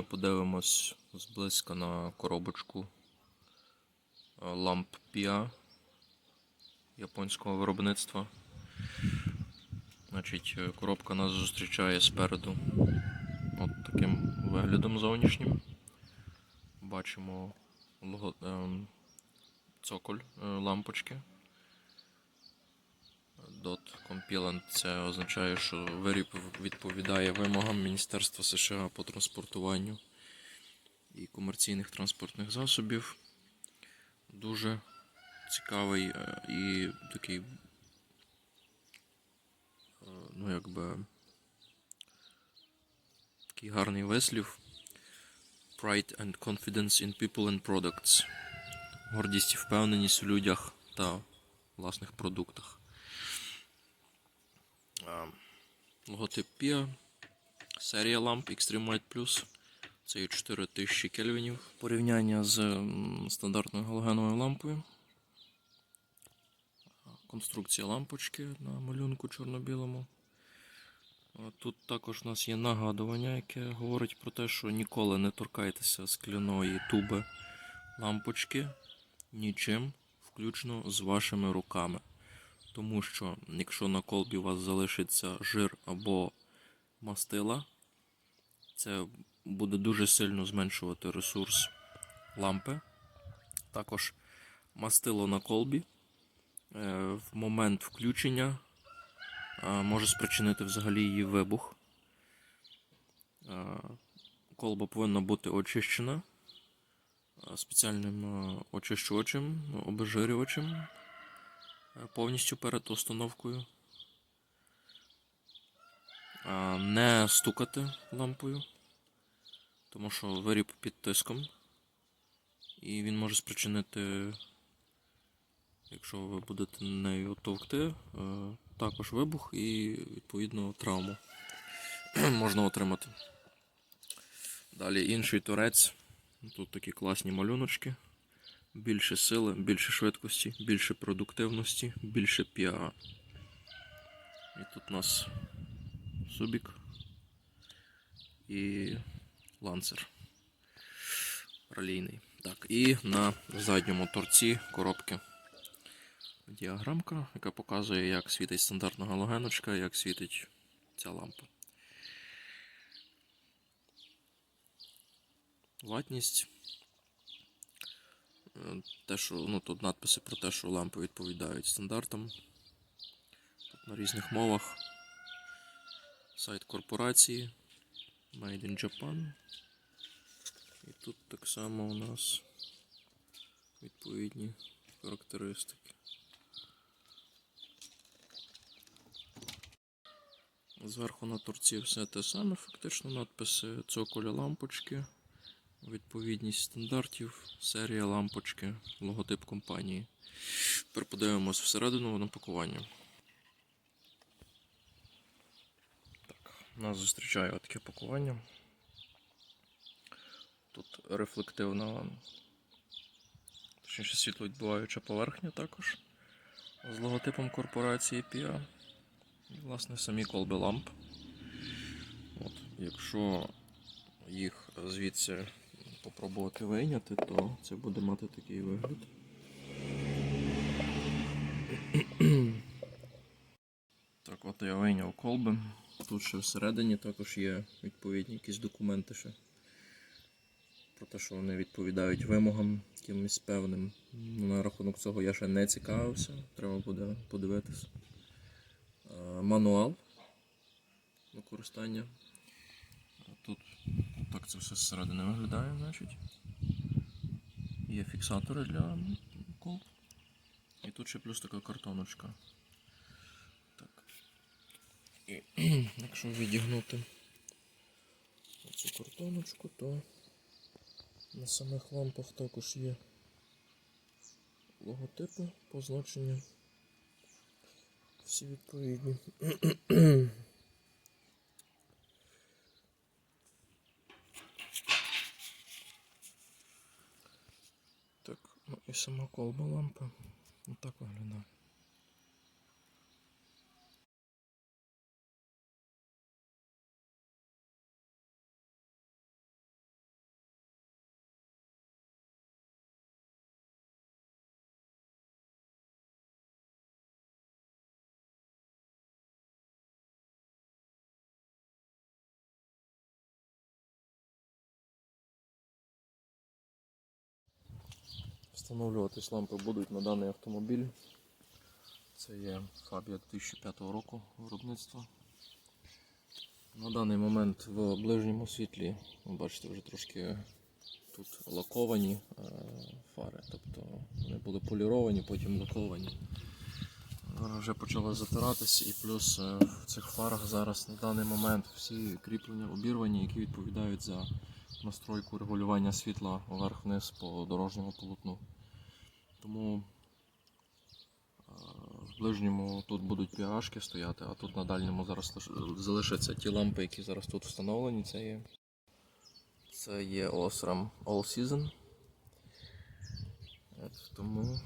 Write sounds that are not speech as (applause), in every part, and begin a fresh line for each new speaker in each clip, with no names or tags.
ми подивимось зблизька на коробочку е, ламп Pia японського виробництва. Значить, е, коробка нас зустрічає спереду от таким виглядом зовнішнім. Бачимо ем, цоколь е, лампочки. Dot Compilant це означає, що виріб відповідає вимогам Міністерства США по транспортуванню і комерційних транспортних засобів. Дуже цікавий е, і такий, е, ну якби такий гарний вислів. Pride and confidence in people and products. Гордість і впевненість у людях та власних продуктах. Логотип PIA, серія ламп Extreme White Plus. Це є 4000 кельвінів. Порівняння з стандартною галогеновою лампою. Конструкція лампочки на малюнку чорно-білому. Тут також у нас є нагадування, яке говорить про те, що ніколи не торкайтеся скляної туби лампочки нічим, включно з вашими руками. Тому що якщо на колбі у вас залишиться жир або мастила, це буде дуже сильно зменшувати ресурс лампи. Також мастило на колбі е, в момент включення е, може спричинити взагалі її вибух. Е, Колба повинна бути очищена спеціальним очищувачем, обезжирювачем повністю перед установкою. Е, Не стукати лампою, тому що виріб під тиском, і він може спричинити, якщо ви будете нею товкти, е, також вибух і відповідно травму (clears throat) можна отримати. Далі інший торець. Тут такі класні малюночки. Більше сили, більше швидкості, більше продуктивності, більше піа. І тут у нас Субік і ланцер ралійний. Так, і на задньому торці коробки діаграмка, яка показує, як світить стандартна галогеночка, як світить ця лампа. Ватність. Е, Те, що, ну, тут надписи про те, що лампи відповідають стандартам. Тут на різних мовах. Сайт корпорації Made in Japan. І тут так само у нас відповідні характеристики. Зверху на торці все те саме, фактично надписи цоколя лампочки, відповідність стандартів, серія лампочки, логотип компанії. Тепер подивимось всередину на пакування. Так, нас зустрічає таке пакування. Тут рефлективна, точніше світловідбиваюча поверхня також з логотипом корпорації PIA. І, власне, самі колби ламп. От, якщо їх звідси попробувати вийняти, то це буде мати такий вигляд. (clears throat) Так, от я вийняв колби. Тут ще всередині також є відповідні якісь документи ще. Про те, що вони відповідають вимогам якимось певним. Ну, На рахунок цього я ще не цікавився, треба буде подивитися. Е, Мануал використання. Тут так це все зсередини виглядає, значить. Є фіксатори для колб. І тут ще плюс така картоночка. Так. І, (clears throat) якщо відігнути цю картоночку, то на самих лампах також є логотипи, позначення. Всі відповідні. (clears throat) Так, ну і сама колба лампи. Отак виглядає. Встановлюватись лампи будуть на даний автомобіль. Це є Фабія 2005 року виробництва. На даний момент в ближньому світлі, ви бачите, вже трошки тут лаковані е, фари. Тобто вони були поліровані, потім лаковані. Вже почали затиратись і плюс е, в цих фарах зараз на даний момент всі кріплення обірвані, які відповідають за настройку регулювання світла вверх-вниз по дорожньому полотну. Тому е, в ближньому тут будуть піашки стояти, а тут на дальньому зараз залишаться ті лампи, які зараз тут встановлені. Це є, це є Osram All Season. От, тому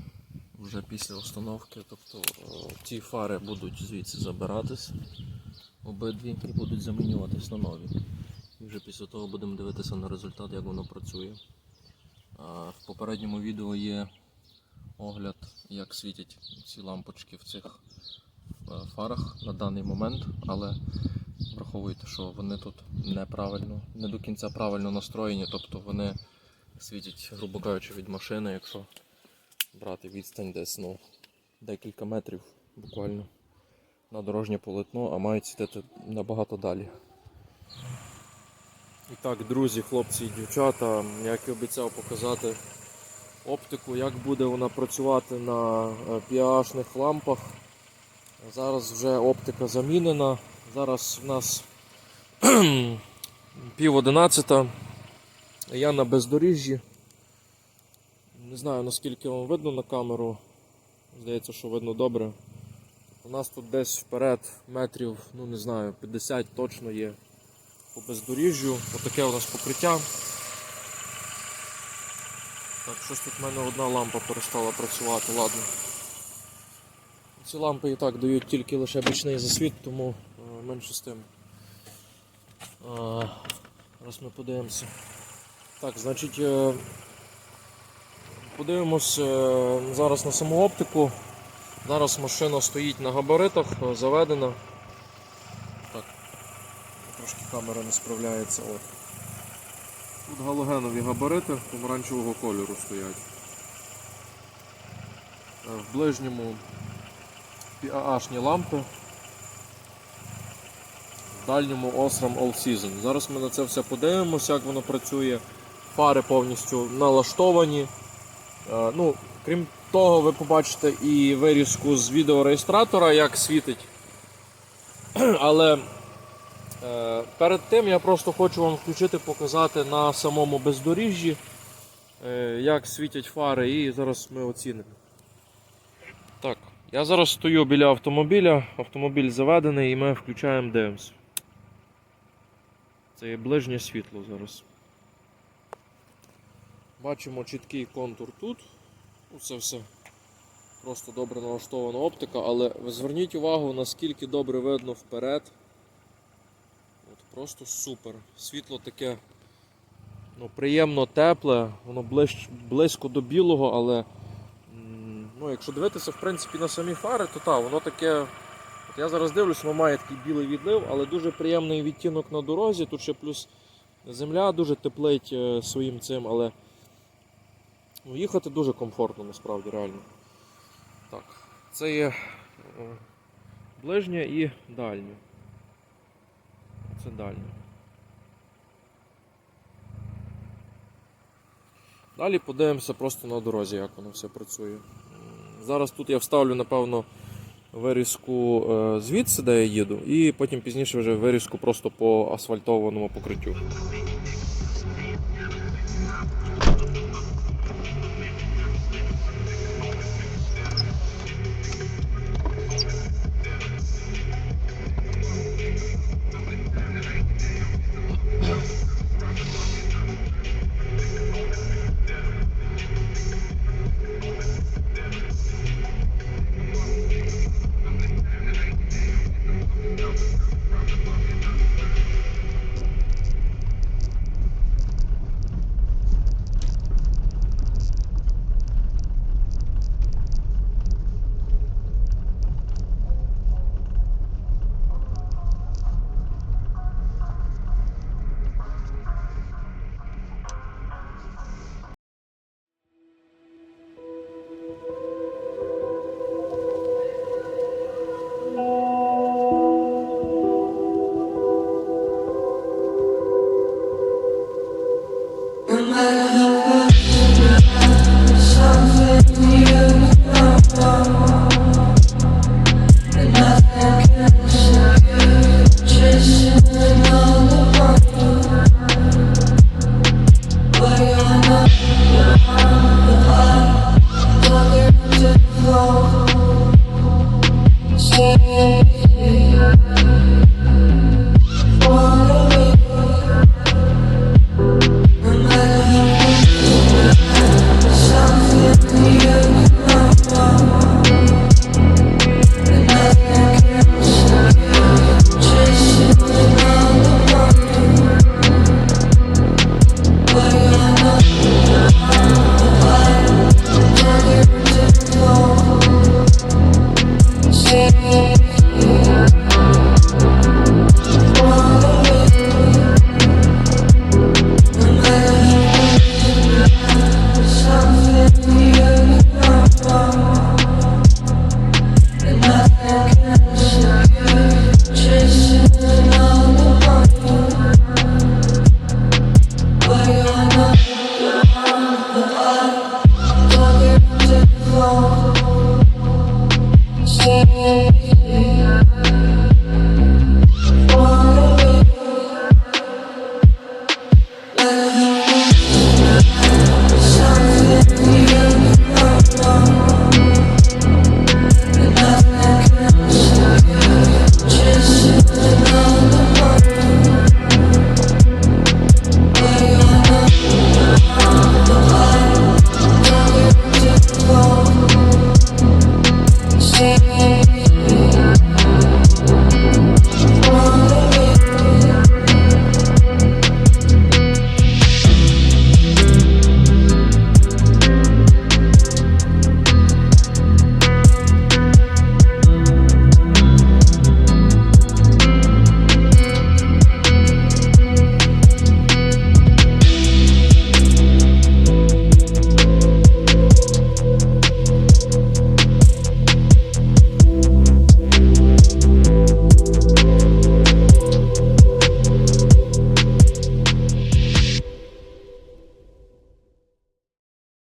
вже після установки, тобто е, ті фари будуть звідси забиратись обидві і будуть замінюватись на нові. І вже після того будемо дивитися на результат, як воно працює. В попередньому відео є огляд, як світять ці лампочки в цих е, фарах на даний момент, але враховуйте, що вони тут неправильно, не до кінця правильно настроєні, тобто вони світять, грубо кажучи, від машини, якщо брати відстань десь ну, декілька метрів буквально на дорожнє полотно, а мають світити набагато далі. І так, друзі, хлопці і дівчата, як і обіцяв показати оптику, як буде вона працювати на е, піашних лампах. Зараз вже оптика замінена. Зараз в нас (clears throat) пів одинадцята. Я на бездоріжжі. Не знаю наскільки вам видно на камеру. Здається, що видно добре. У нас тут десь вперед метрів, ну не знаю, 50 точно є по бездоріжжю. Отаке у нас покриття. Так, щось тут в мене одна лампа перестала працювати, ладно. Ці лампи і так дають тільки лише бічний засвіт, тому е, менше з тим. Зараз ми подивимося. Так, значить, е, подивимось е, зараз на саму оптику. Зараз машина стоїть на габаритах, е, заведена. Камера не справляється. От. Тут галогенові габарити помаранчевого кольору стоять. Е, В ближньому PAH-ні лампи. В дальньому Osram All Season. Зараз ми на це все подивимося, як воно працює. Фари повністю налаштовані. Е, Ну, крім того, ви побачите і вирізку з відеореєстратора, як світить. (clears throat) Але перед тим я просто хочу вам включити, показати на самому бездоріжжі, е, як світять фари, і зараз ми оцінимо. Так, я зараз стою біля автомобіля, автомобіль заведений і ми включаємо дивимось. Це є ближнє світло зараз. Бачимо чіткий контур тут. Ну, Це все просто добре налаштована оптика, але зверніть увагу, наскільки добре видно вперед. Просто супер. Світло таке ну, приємно тепле, воно ближ, близько до білого, але ну, якщо дивитися в принципі, на самі фари, то так, воно таке. От я зараз дивлюсь, воно має такий білий відлив, але дуже приємний відтінок на дорозі. Тут ще плюс земля дуже теплить е, своїм цим, але ну, їхати дуже комфортно насправді реально. Так, це є е, ближнє і дальнє. Це дальнє. Далі подивимося просто на дорозі, як воно все працює. Зараз тут я вставлю, напевно, вирізку е, звідси, де я їду, і потім пізніше вже вирізку просто по асфальтованому покриттю.